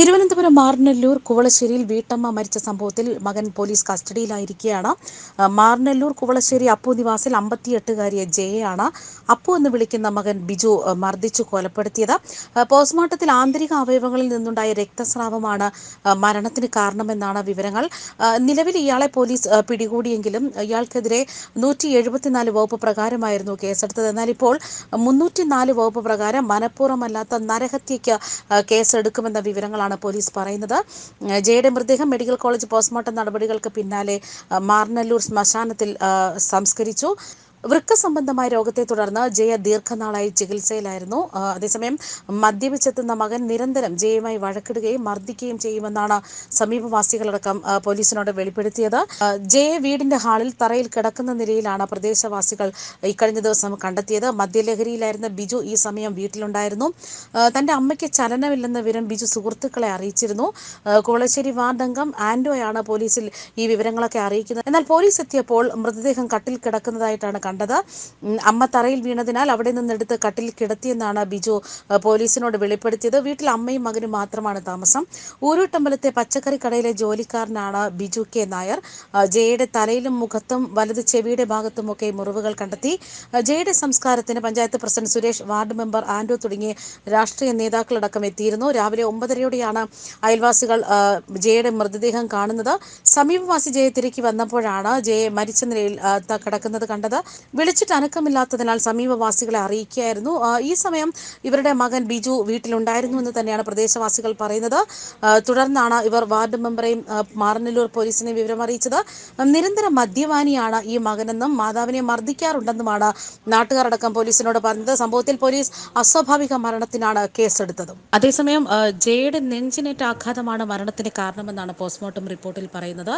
തിരുവനന്തപുരം മാർനല്ലൂർ കുവളശ്ശേരിയിൽ വീട്ടമ്മ മരിച്ച സംഭവത്തിൽ മകൻ പോലീസ് കസ്റ്റഡിയിലായിരിക്കുകയാണ്. മാർനല്ലൂർ കുവളശ്ശേരി അപ്പു നിവാസിൽ അമ്പത്തിയെട്ടുകാരിയെ ജയയാണ് അപ്പു എന്ന് വിളിക്കുന്ന മകൻ ബിജു മർദ്ദിച്ചു കൊലപ്പെടുത്തിയത്. പോസ്റ്റ്മോർട്ടത്തിൽ ആന്തരിക അവയവങ്ങളിൽ നിന്നുണ്ടായ രക്തസ്രാവമാണ് മരണത്തിന് കാരണമെന്നാണ് വിവരങ്ങൾ. നിലവിൽ ഇയാളെ പോലീസ് പിടികൂടിയെങ്കിലും ഇയാൾക്കെതിരെ നൂറ്റി എഴുപത്തിനാല് വകുപ്പ് പ്രകാരമായിരുന്നു കേസെടുത്തത്. എന്നാൽ ഇപ്പോൾ മുന്നൂറ്റിനാല് വകുപ്പ് പ്രകാരം മനഃപൂർവമല്ലാത്ത നരഹത്യയ്ക്ക് കേസെടുക്കുമെന്ന വിവരങ്ങളാണ് പോലീസ് പറയുന്നത്. ജയയുടെ മൃതദേഹം മെഡിക്കൽ കോളേജ് പോസ്റ്റ്മോർട്ടം നടപടികൾക്ക് പിന്നാലെ മാർനല്ലൂർ ശ്മശാനത്തിൽ സംസ്കരിച്ചു. വൃക്ക സംബന്ധമായ രോഗത്തെ തുടർന്ന് ജയ ദീർഘനാളായി ചികിത്സയിലായിരുന്നു. അതേസമയം മദ്യപിച്ചെത്തുന്ന മകൻ നിരന്തരം ജയയുമായി വഴക്കിടുകയും മർദ്ദിക്കുകയും ചെയ്യുമെന്നാണ് സമീപവാസികളടക്കം പോലീസിനോട് വെളിപ്പെടുത്തിയത്. ജയ വീടിന്റെ ഹാളിൽ തറയിൽ കിടക്കുന്ന നിലയിലാണ് പ്രദേശവാസികൾ ഇക്കഴിഞ്ഞ ദിവസം കണ്ടെത്തിയത്. മദ്യലഹരിയിലായിരുന്ന ബിജു ഈ സമയം വീട്ടിലുണ്ടായിരുന്നു. തന്റെ അമ്മയ്ക്ക് ചലനമില്ലെന്ന വിവരം ബിജു സുഹൃത്തുക്കളെ അറിയിച്ചിരുന്നു. കോളശ്ശേരി വാർഡ് അംഗം ആന്റോയാണ് പോലീസിൽ ഈ വിവരങ്ങളൊക്കെ അറിയിക്കുന്നത്. എന്നാൽ പോലീസ് എത്തിയപ്പോൾ മൃതദേഹം കട്ടിൽ കിടക്കുന്നതായിട്ടാണ് കണ്ടത്. അമ്മ തറയിൽ വീണതിനാൽ അവിടെ നിന്നെടുത്ത് കട്ടിൽ കിടത്തിയെന്നാണ് ബിജു പോലീസിനോട് വെളിപ്പെടുത്തിയത്. വീട്ടിൽ അമ്മയും മകനും മാത്രമാണ് താമസം. ഊരൂട്ടമ്പലത്തെ പച്ചക്കറി കടയിലെ ജോലിക്കാരനാണ് ബിജു കെ നായർ. ജയയുടെ തലയിലും മുഖത്തും വലത് ചെവിയുടെ ഭാഗത്തുമൊക്കെ മുറിവുകൾ കണ്ടെത്തി. ജയയുടെ സംസ്കാരത്തിന് panchayat president Suresh ward member ആൻഡോ തുടങ്ങിയ രാഷ്ട്രീയ നേതാക്കളടക്കം എത്തിയിരുന്നു. രാവിലെ ഒമ്പതരയോടെയാണ് അയൽവാസികൾ ജയയുടെ മൃതദേഹം കാണുന്നത്. സമീപവാസി ജയ തിരക്കി വന്നപ്പോഴാണ് ജയ മരിച്ച നിലയിൽ കിടക്കുന്നത് കണ്ടത്. വിളിച്ചിട്ട് അനക്കമില്ലാത്തതിനാൽ സമീപവാസികളെ അറിയിക്കുകയായിരുന്നു. ഈ സമയം ഇവരുടെ മകൻ ബിജു വീട്ടിലുണ്ടായിരുന്നു എന്ന് തന്നെയാണ് പ്രദേശവാസികൾ പറയുന്നത്. തുടർന്നാണ് ഇവർ വാർഡ് മെമ്പറെയും മാറനല്ലൂർ പോലീസിനെ വിവരം അറിയിച്ചത് നിരന്തര മദ്യപാനിയാണ് ഈ മകനെന്നും മാതാവിനെ മർദ്ദിക്കാറുണ്ടെന്നുമാണ് നാട്ടുകാരടക്കം പോലീസിനോട് പറഞ്ഞത്. സംഭവത്തിൽ പോലീസ് അസ്വാഭാവിക മരണത്തിനാണ് കേസെടുത്തത്. അതേസമയം ജയയുടെ നെഞ്ചിനേറ്റ ആഘാതമാണ് മരണത്തിന് കാരണമെന്നാണ് പോസ്റ്റ്മോർട്ടം റിപ്പോർട്ടിൽ പറയുന്നത്.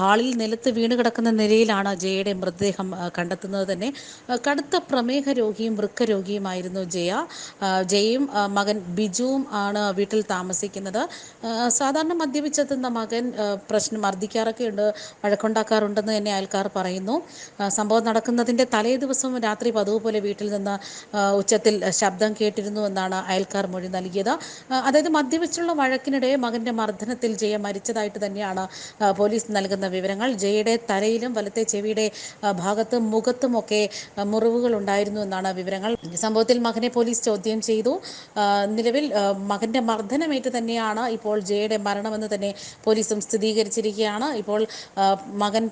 ഹാളിൽ നിലത്ത് വീണ് കിടക്കുന്ന നിലയിലാണ് ജയയുടെ മൃതദേഹം കണ്ടെത്തുന്നത്. തന്നെ കടുത്ത പ്രമേഹ രോഗിയും വൃക്ക രോഗിയുമായിരുന്നു ജയ ജയയും മകൻ ബിജുവും ആണ് വീട്ടിൽ താമസിക്കുന്നത്. സാധാരണ മദ്യപിച്ചെത്തുന്ന മകൻ പ്രശ്നം മർദ്ദിക്കാറൊക്കെ ഉണ്ട് വഴക്കുണ്ടാക്കാറുണ്ടെന്ന് തന്നെ അയൽക്കാർ പറയുന്നു. സംഭവം നടക്കുന്നതിന്റെ തലേ ദിവസം രാത്രി പതിവ് പോലെ വീട്ടിൽ നിന്ന് ഉച്ചത്തിൽ ശബ്ദം കേട്ടിരുന്നു എന്നാണ് അയൽക്കാർ മൊഴി നൽകിയത്. അതായത് മദ്യപിച്ചുള്ള വഴക്കിനിടെ മകന്റെ മർദ്ദനത്തിൽ ജയ മരിച്ചതായിട്ട് തന്നെയാണ് പോലീസ് നൽകുന്ന വിവരങ്ങൾ. ജയയുടെ തലയിലും വലത്തെ ചെവിയുടെ ഭാഗത്ത് മുഖത്തുമൊക്കെ മുറിവുകൾ ഉണ്ടായിരുന്നു എന്നാണ് വിവരങ്ങൾ. സംഭവത്തിൽ മകനെ പോലീസ് ചോദ്യം ചെയ്തു. നിലവിൽ മകന്റെ മർദ്ദനമേറ്റ് തന്നെയാണ് ഇപ്പോൾ ജയയുടെ മരണമെന്ന് തന്നെ പോലീസും സ്ഥിരീകരിച്ചിരിക്കുകയാണ്. ഇപ്പോൾ മകൻ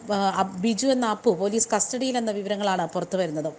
ബിജു എന്ന അപ്പു പോലീസ് കസ്റ്റഡിയിലെന്ന വിവരങ്ങളാണ് പുറത്തു വരുന്നത്